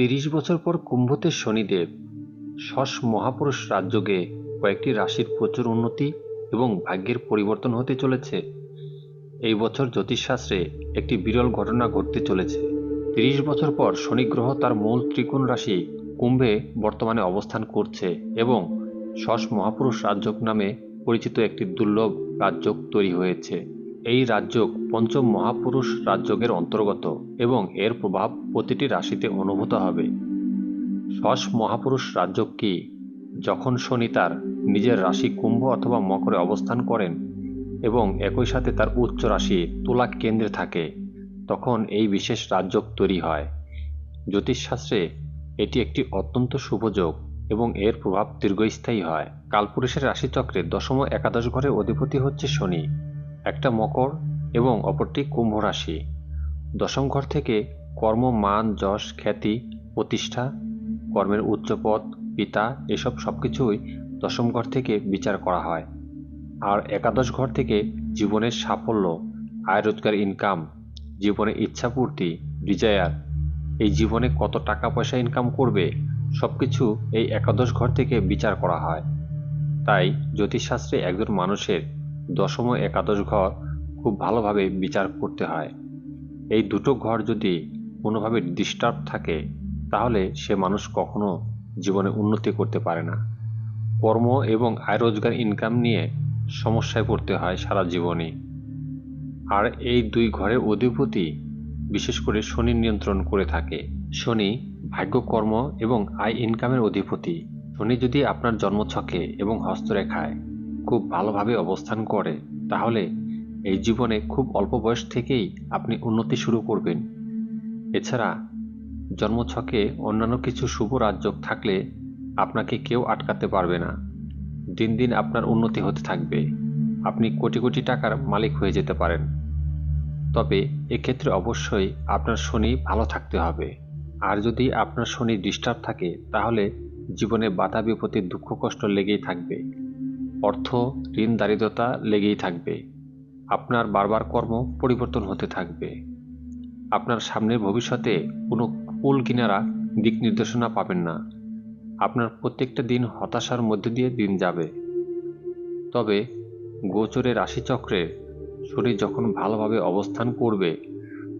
তিরিশ বছর পর কুম্ভতে শনিদেব, শশ মহাপুরুষ রাজযোগে কয়েকটি রাশির প্রচুর উন্নতি এবং ভাগ্যের পরিবর্তন হতে চলেছে। এই বছর জ্যোতিষশাস্ত্রে একটি বিরল ঘটনা ঘটতে চলেছে। তিরিশ বছর পর শনি গ্রহ তার মূল ত্রিকোণ রাশি কুম্ভে বর্তমানে অবস্থান করছে এবং শশ মহাপুরুষ রাজযোগ নামে পরিচিত একটি দুর্লভ রাজযোগ তৈরি হয়েছে। এই রাজযোগ পঞ্চম মহাপুরুষ রাজযোগের অন্তর্গত এবং এর প্রভাব প্রতিটি রাশিতে অনুভূত হবে। শশ মহাপুরুষ রাজযোগ কি? যখন শনি তার নিজের রাশি কুম্ভ অথবা মকরে অবস্থান করেন এবং একই সাথে তার উচ্চ রাশি তুলা কেন্দ্রে থাকে, তখন এই বিশেষ রাজযোগ তৈরি হয়। জ্যোতিষশাস্ত্রে এটি একটি অত্যন্ত শুভযোগ এবং এর প্রভাব দীর্ঘস্থায়ী হয়। কালপুরুষের রাশিচক্রে দশম একাদশ ঘরের অধিপতি হচ্ছে শনি। একটা মকর এবং অপরটি কুম্ভ রাশি। দশম ঘর থেকে কর্ম, মান, যশ, খ্যাতি, প্রতিষ্ঠা, কর্মের উচ্চপদ, পিতা, এসব সব কিছুই দশম ঘর থেকে বিচার করা হয়। আর একাদশ ঘর থেকে জীবনের সাফল্য, আয় রোজগার ইনকাম জীবনে ইচ্ছাপূর্তি ডিজায়ার এই জীবনে কত টাকা পয়সা ইনকাম করবে, সবকিছু এই একাদশ ঘর থেকে বিচার করা হয়। তাই জ্যোতিষশাস্ত্রে একজন মানুষের দশম ও একাদশ ঘর খুব ভালোভাবে বিচার করতে হয়। এই দুটো ঘর যদি কোনোভাবে ডিস্টার্ব থাকে, তাহলে সে মানুষ কখনো জীবনে উন্নতি করতে পারে না। কর্ম এবং আয় রোজগার ইনকাম নিয়ে সমস্যায় পড়তে হয় সারা জীবনে আর এই দুই ঘরের অধিপতি বিশেষ করে শনি নিয়ন্ত্রণ করে থাকে। শনি ভাগ্য কর্ম এবং আয় ইনকামের অধিপতি। শনি যদি আপনার জন্মছকে এবং হস্তরেখায় খুব ভালোভাবে অবস্থান করে, তাহলে এই জীবনে খুব অল্প বয়স থেকেই আপনি উন্নতি শুরু করবেন। এছাড়া জন্মছকে অন্যান্য কিছু শুভ রাজযোগ থাকলে আপনাকে কেউ আটকাতে পারবে না। দিন দিন আপনার উন্নতি হতে থাকবে। আপনি কোটি কোটি টাকার মালিক হয়ে যেতে পারেন। তবে এক্ষেত্রে অবশ্যই আপনার শনি ভালো থাকতে হবে। আর যদি আপনার শনি ডিস্টার্ব থাকে, তাহলে জীবনে বাধা বিপত্তির দুঃখ কষ্ট লেগেই থাকবে। অর্থ, ঋণ, দারিদ্রতা লেগেই থাকবে। আপনার বারবার কর্ম পরিবর্তন হতে থাকবে। আপনার সামনের ভবিষ্যতে কোনো কুল কিনারা দিক নির্দেশনা পাবেন না। আপনার প্রত্যেকটা দিন হতাশার মধ্যে দিয়ে দিন যাবে। তবে গোচরের রাশিচক্রে শনি যখন ভালোভাবে অবস্থান করবে,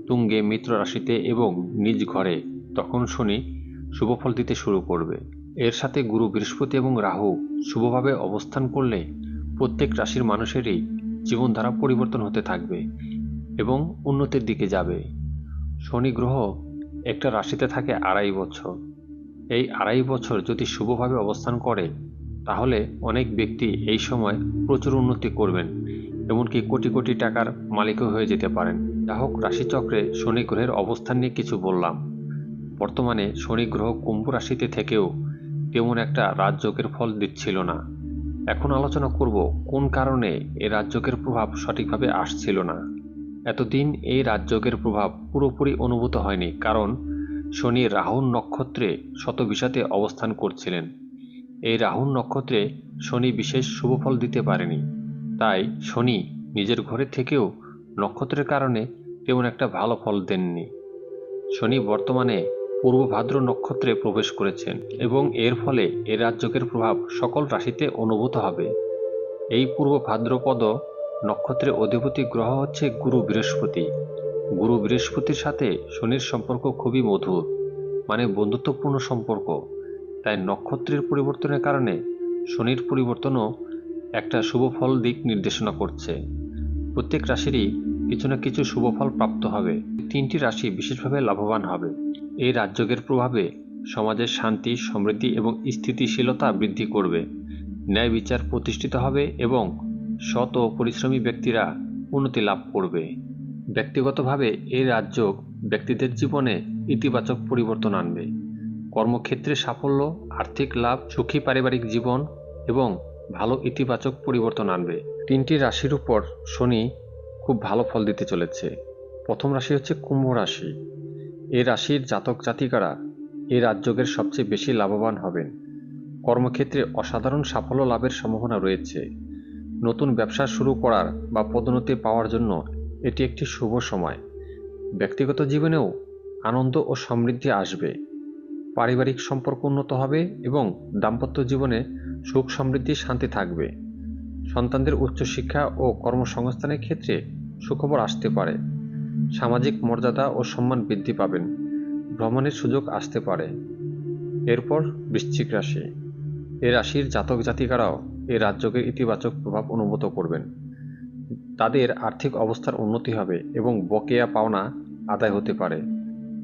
তুঙ্গে মিত্র রাশিতে এবং নিজ ঘরে, তখন শনি শুভফল দিতে শুরু করবে। এর সাথে গুরু বৃহস্পতি এবং রাহু শুভভাবে অবস্থান করলে প্রত্যেক রাশির মানুষেরই জীবনধারা পরিবর্তন হতে থাকবে এবং উন্নতির দিকে যাবে। শনি গ্রহ একটা রাশিতে থাকে আড়াই বছর। এই আড়াই বছর যদি শুভভাবে অবস্থান করে, তাহলে অনেক ব্যক্তি এই সময় প্রচুর উন্নতি করবেন, এমনকি কোটি কোটি টাকার মালিকও হয়ে যেতে পারেন। যা হোক, রাশিচক্রে শনি গ্রহের অবস্থান নিয়ে কিছু বললাম। বর্তমানে শনি গ্রহ কুম্ভ রাশিতে থেকেও তেমন একটা রাজযোগের ফল দিচ্ছিল না। এখন আলোচনা করব কোন কারণে এ রাজযোগের প্রভাব সঠিকভাবে আসছিল না। এতদিন এই রাজযোগের প্রভাব পুরোপুরি অনুভূত হয়নি, কারণ শনি রাহুর নক্ষত্রে শতবিশাতে অবস্থান করছিলেন। এই রাহুর নক্ষত্রে শনি বিশেষ শুভফল দিতে পারেনি। তাই শনি নিজের ঘরে থেকেও নক্ষত্রের কারণে তেমন একটা ভালো ফল দেননি। শনি বর্তমানে পূর্ব ভাদ্র নক্ষত্রে প্রবেশ করেছেন এবং এর ফলে এ রাজ্যকের প্রভাব সকল রাশিতে অনুভূত হবে। এই পূর্ব ভাদ্রপদ নক্ষত্রের অধিপতি গ্রহ হচ্ছে গুরু বৃহস্পতি। গুরু বৃহস্পতির সাথে শনির সম্পর্ক খুবই মধুর মানে বন্ধুত্বপূর্ণ সম্পর্ক। তাই নক্ষত্রের পরিবর্তনের কারণে শনির পরিবর্তনও একটা শুভ ফল দিক নির্দেশনা করছে। প্রত্যেক রাশিরই কিছু না কিছু শুভ ফল প্রাপ্ত হবে। তিনটি রাশি বিশেষভাবে লাভবান হবে। এই রাজযোগের প্রভাবে সমাজের শান্তি, সমৃদ্ধি এবং স্থিতিশীলতা বৃদ্ধি করবে। ন্যায় বিচার প্রতিষ্ঠিত হবে এবং ও পরিশ্রমী ব্যক্তিরা উন্নতি লাভ করবে। ব্যক্তিগতভাবে এই রাজযোগ ব্যক্তিদের জীবনে ইতিবাচক পরিবর্তন আনবে। কর্মক্ষেত্রে সাফল্য, আর্থিক লাভ, সুখী পারিবারিক জীবন এবং ভালো ইতিবাচক পরিবর্তন আনবে। তিনটি রাশির উপর শনি খুব ভালো ফল দিতে চলেছে। প্রথম রাশি হচ্ছে কুম্ভ রাশি। এই রাশির জাতক জাতিকারা এই রাজযোগের সবচেয়ে বেশি লাভবান হবেন। কর্মক্ষেত্রে অসাধারণ সাফল্য লাভের সম্ভাবনা রয়েছে। নতুন ব্যবসা শুরু করার বা পদোন্নতি পাওয়ার জন্য এটি একটি শুভ সময়। ব্যক্তিগত জীবনেও আনন্দ ও সমৃদ্ধি আসবে। পারিবারিক সম্পর্ক উন্নত হবে এবং দাম্পত্য জীবনে সুখ সমৃদ্ধি শান্তি থাকবে। সন্তানদের উচ্চশিক্ষা ও কর্মসংস্থানের ক্ষেত্রে সুখবর আসতে পারে। সামাজিক মর্যাদা ও সম্মান বৃদ্ধি পাবেন। ভ্রমণের সুযোগ আসতে পারে। এরপর বৃশ্চিক রাশি। এ রাশির জাতক জাতিকারাও এ রাজ্যকে ইতিবাচক প্রভাব অনুভূত করবেন। তাদের আর্থিক অবস্থার উন্নতি হবে এবং বকেয়া পাওনা আদায় হতে পারে।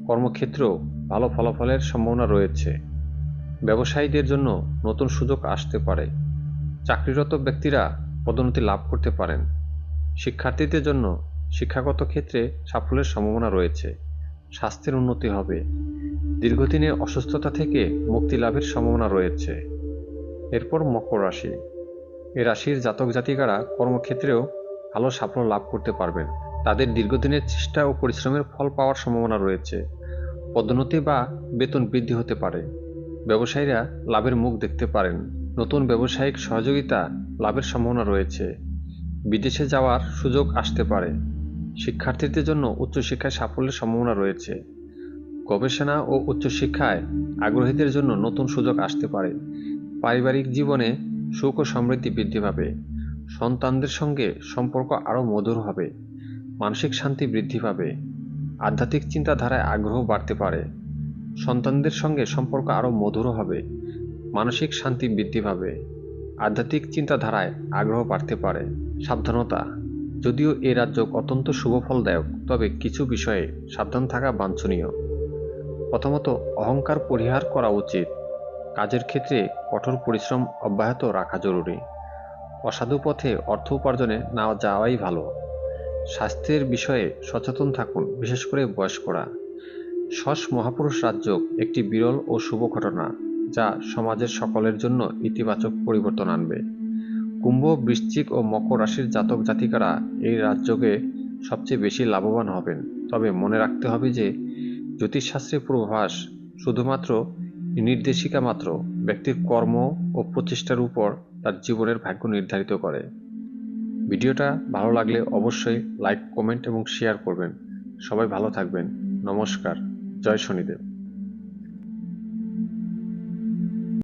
কর্মক্ষেত্রেও ভালো ফলাফলের সম্ভাবনা রয়েছে। ব্যবসায়ীদের জন্য নতুন সুযোগ আসতে পারে। চাকরিরত ব্যক্তিরা পদোন্নতি লাভ করতে পারেন। শিক্ষার্থীদের জন্য শিক্ষাগত ক্ষেত্রে সাফল্যের সম্ভাবনা রয়েছে। স্বাস্থ্যের উন্নতি হবে। দীর্ঘদিনের অসুস্থতা থেকে মুক্তি লাভের সম্ভাবনা রয়েছে। এরপর মকর রাশি। এ রাশির জাতক জাতিকারা কর্মক্ষেত্রেও ভালো সাফল্য লাভ করতে পারবেন। তাদের দীর্ঘদিনের চেষ্টা ও পরিশ্রমের ফল পাওয়ার সম্ভাবনা রয়েছে। পদোন্নতি বা বেতন বৃদ্ধি হতে পারে। ব্যবসায়ীরা লাভের মুখ দেখতে পারেন। নতুন ব্যবসায়িক সহযোগিতা লাভের সম্ভাবনা রয়েছে। বিদেশে যাওয়ার সুযোগ আসতে পারে। শিক্ষার্থীদের জন্য উচ্চশিক্ষায় সাফল্যের সম্ভাবনা রয়েছে। গবেষণা ও উচ্চশিক্ষায় আগ্রহীদের জন্য নতুন সুযোগ আসতে পারে। পারিবারিক জীবনে সুখ ও সমৃদ্ধি বৃদ্ধি পাবে। সন্তানদের সঙ্গে সম্পর্ক আরও মধুর হবে। মানসিক শান্তি বৃদ্ধি পাবে। আধ্যাত্মিক চিন্তাধারায় আগ্রহ বাড়তে পারে। সন্তানদের সঙ্গে সম্পর্ক আরও মধুর হবে। মানসিক শান্তি বৃদ্ধি পাবে। আধ্যাত্মিক চিন্তাধারায় আগ্রহ বাড়তে পারে। সাবধানতা। যদিও এ রাজ্য অত্যন্ত শুভ শুভফলদায়ক তবে কিছু বিষয়ে সাবধান থাকা বাঞ্ছনীয়। প্রথমত, অহংকার পরিহার করা উচিত। কাজের ক্ষেত্রে কঠোর পরিশ্রম অব্যাহত রাখা জরুরি। অসাধু পথে অর্থ উপার্জনে না যাওয়াই ভালো। স্বাস্থ্যের বিষয়ে সচেতন থাকুন, বিশেষ করে বয়স্করা। শশ মহাপুরুষ রাজ্য একটি বিরল ও শুভ ঘটনা। যা সমাজের সকলের জন্য ইতিবাচক পরিবর্তন আনবে। কুম্ভ, বৃশ্চিক ও মকর রাশির জাতক জাতিকারা এই রাজ্যকে সবচেয়ে বেশি লাভবান হবেন। তবে মনে রাখতে হবে যে, জ্যোতিষশাস্ত্রের পূর্বাভাস শুধুমাত্র নির্দেশিকা মাত্র, ব্যক্তির কর্ম ও প্রচেষ্টার উপর তার জীবনের ভাগ্য নির্ধারিত করে। ভিডিওটা ভালো লাগলে অবশ্যই লাইক, কমেন্ট এবং শেয়ার করবেন। সবাই ভালো থাকবেন। নমস্কার। জয় শনিদেব।